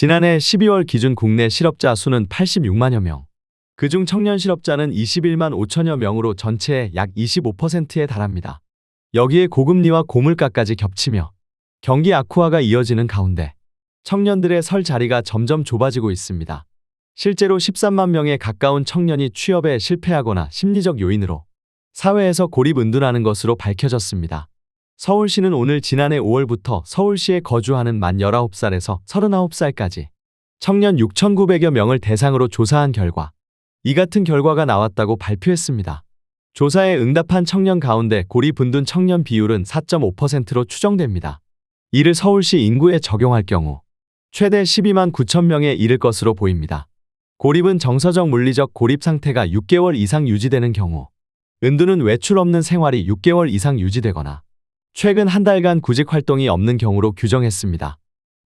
지난해 12월 기준 국내 실업자 수는 86만여 명. 그중 청년 실업자는 21만 5천여 명으로 전체의 약 25%에 달합니다. 여기에 고금리와 고물가까지 겹치며 경기 악화가 이어지는 가운데 청년들의 설 자리가 점점 좁아지고 있습니다. 실제로 13만 명에 가까운 청년이 취업에 실패하거나 심리적 요인으로 사회에서 고립 은둔하는 것으로 밝혀졌습니다. 서울시는 오늘 지난해 5월부터 서울시에 거주하는 만 19살에서 39살까지 청년 6,900여 명을 대상으로 조사한 결과 이 같은 결과가 나왔다고 발표했습니다. 조사에 응답한 청년 가운데 고립 은둔 청년 비율은 4.5%로 추정됩니다. 이를 서울시 인구에 적용할 경우 최대 12만 9천 명에 이를 것으로 보입니다. 고립은 정서적 물리적 고립 상태가 6개월 이상 유지되는 경우 은둔은 외출 없는 생활이 6개월 이상 유지되거나 최근 한 달간 구직 활동이 없는 경우로 규정했습니다.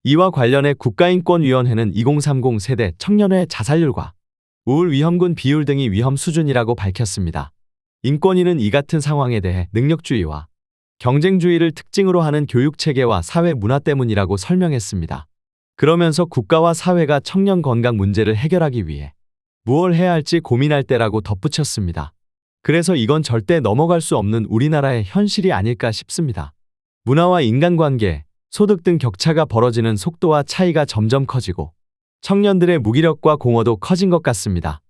이와 관련해 국가인권위원회는 2030 세대 청년의 자살률과 우울 위험군 비율 등이 위험 수준이라고 밝혔습니다. 인권위는 이 같은 상황에 대해 능력주의와 경쟁주의를 특징으로 하는 교육체계와 사회 문화 때문이라고 설명했습니다. 그러면서 국가와 사회가 청년 건강 문제를 해결하기 위해 무엇을 해야 할지 고민할 때라고 덧붙였습니다. 그래서 이건 절대 넘어갈 수 없는 우리나라의 현실이 아닐까 싶습니다. 문화와 인간관계, 소득 등 격차가 벌어지는 속도와 차이가 점점 커지고 청년들의 무기력과 공허도 커진 것 같습니다.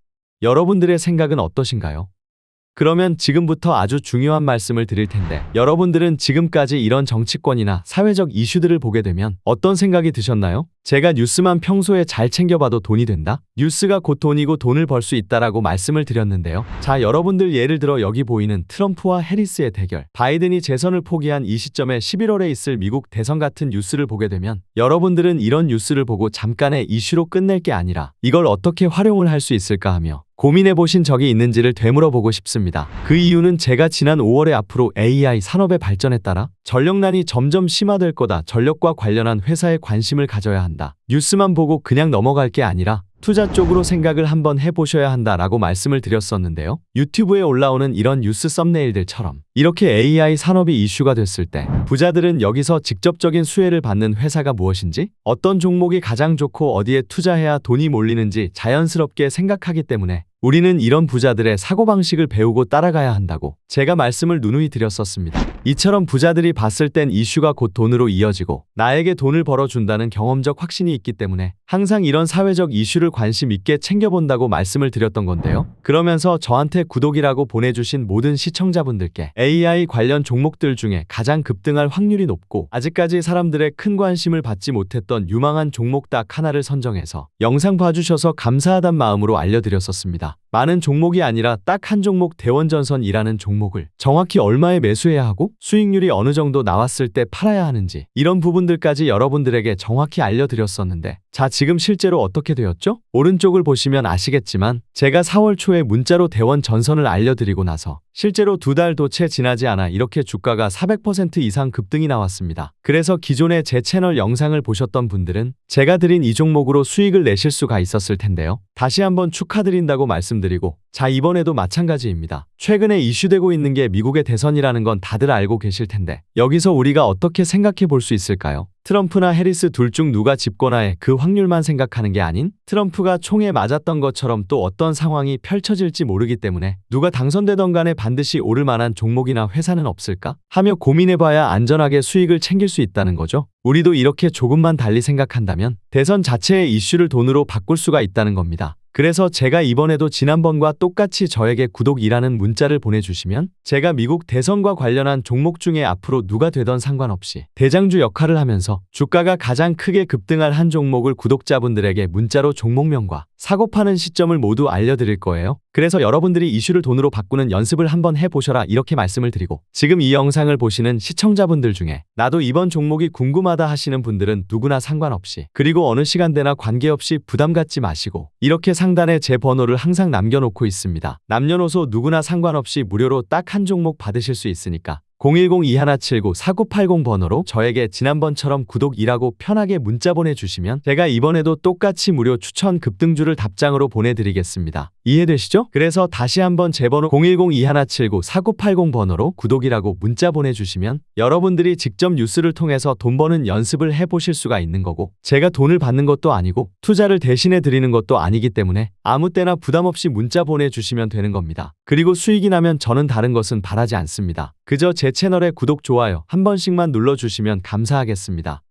여러분들의 생각은 어떠신가요? 그러면 지금부터 아주 중요한 말씀을 드릴 텐데 여러분들은 지금까지 이런 정치권이나 사회적 이슈들을 보게 되면 어떤 생각이 드셨나요? 제가 뉴스만 평소에 잘 챙겨봐도 돈이 된다? 뉴스가 곧 돈이고 돈을 벌 수 있다라고 말씀을 드렸는데요. 자, 여러분들 예를 들어 여기 보이는 트럼프와 해리스의 대결, 바이든이 재선을 포기한 이 시점에 11월에 있을 미국 대선 같은 뉴스를 보게 되면 여러분들은 이런 뉴스를 보고 잠깐의 이슈로 끝낼 게 아니라 이걸 어떻게 활용을 할 수 있을까 하며 고민해 보신 적이 있는지를 되물어보고 싶습니다. 그 이유는 제가 지난 5월에 앞으로 AI 산업의 발전에 따라 전력난이 점점 심화될 거다. 전력과 관련한 회사에 관심을 가져야 한다. 뉴스만 보고 그냥 넘어갈 게 아니라 투자 쪽으로 생각을 한번 해보셔야 한다라고 말씀을 드렸었는데요. 유튜브에 올라오는 이런 뉴스 썸네일들처럼 이렇게 AI 산업이 이슈가 됐을 때 부자들은 여기서 직접적인 수혜를 받는 회사가 무엇인지 어떤 종목이 가장 좋고 어디에 투자해야 돈이 몰리는지 자연스럽게 생각하기 때문에 우리는 이런 부자들의 사고방식을 배우고 따라가야 한다고 제가 말씀을 누누이 드렸었습니다. 이처럼 부자들이 봤을 땐 이슈가 곧 돈으로 이어지고 나에게 돈을 벌어준다는 경험적 확신이 있기 때문에 항상 이런 사회적 이슈를 관심 있게 챙겨본다고 말씀을 드렸던 건데요. 그러면서 저한테 구독이라고 보내주신 모든 시청자분들께 AI 관련 종목들 중에 가장 급등할 확률이 높고 아직까지 사람들의 큰 관심을 받지 못했던 유망한 종목 딱 하나를 선정해서 영상 봐주셔서 감사하단 마음으로 알려드렸었습니다. 있다. 많은 종목이 아니라 딱 한 종목 대원전선이라는 종목을 정확히 얼마에 매수해야 하고 수익률이 어느 정도 나왔을 때 팔아야 하는지 이런 부분들까지 여러분들에게 정확히 알려드렸었는데 자 지금 실제로 어떻게 되었죠? 오른쪽을 보시면 아시겠지만 제가 4월 초에 문자로 대원 전선을 알려드리고 나서 실제로 두 달도 채 지나지 않아 이렇게 주가가 400% 이상 급등이 나왔습니다. 그래서 기존에 제 채널 영상을 보셨던 분들은 제가 드린 이 종목으로 수익을 내실 수가 있었을 텐데요. 다시 한번 축하드린다고 말씀드 리고 자 이번에도 마찬가지입니다. 최근에 이슈되고 있는 게 미국의 대선이라는 건 다들 알고 계실 텐데 여기서 우리가 어떻게 생각해 볼 수 있을까요? 트럼프나 해리스 둘 중 누가 집권하에 그 확률만 생각하는 게 아닌 트럼프가 총에 맞았던 것처럼 또 어떤 상황이 펼쳐질지 모르기 때문에 누가 당선되던 간에 반드시 오를 만한 종목이나 회사는 없을까? 하며 고민해봐야 안전하게 수익을 챙길 수 있다는 거죠. 우리도 이렇게 조금만 달리 생각한다면 대선 자체의 이슈를 돈으로 바꿀 수가 있다는 겁니다. 그래서 제가 이번에도 지난번과 똑같이 저에게 구독이라는 문자를 보내주시면 제가 미국 대선과 관련한 종목 중에 앞으로 누가 되던 상관없이 대장주 역할을 하면서 주가가 가장 크게 급등할 한 종목을 구독자분들에게 문자로 종목명과 사고 파는 시점을 모두 알려드릴 거예요. 그래서 여러분들이 이슈를 돈으로 바꾸는 연습을 한번 해보셔라 이렇게 말씀을 드리고 지금 이 영상을 보시는 시청자분들 중에 나도 이번 종목이 궁금하다 하시는 분들은 누구나 상관없이 그리고 어느 시간대나 관계없이 부담 갖지 마시고 이렇게 상단에 제 번호를 항상 남겨놓고 있습니다. 남녀노소 누구나 상관없이 무료로 딱 한 종목 받으실 수 있으니까 010-2179-4980번호로 저에게 지난번처럼 구독이라고 편하게 문자 보내주시면 제가 이번에도 똑같이 무료 추천 급등주를 답장으로 보내드리겠습니다. 이해되시죠? 그래서 다시 한번 제 번호 010-2179-4980번호로 구독이라고 문자 보내주시면 여러분들이 직접 뉴스를 통해서 돈 버는 연습을 해보실 수가 있는 거고 제가 돈을 받는 것도 아니고 투자를 대신해 드리는 것도 아니기 때문에 아무 때나 부담 없이 문자 보내주시면 되는 겁니다. 그리고 수익이 나면 저는 다른 것은 바라지 않습니다. 그저 제 채널에 구독, 좋아요 한 번씩만 눌러주시면 감사하겠습니다.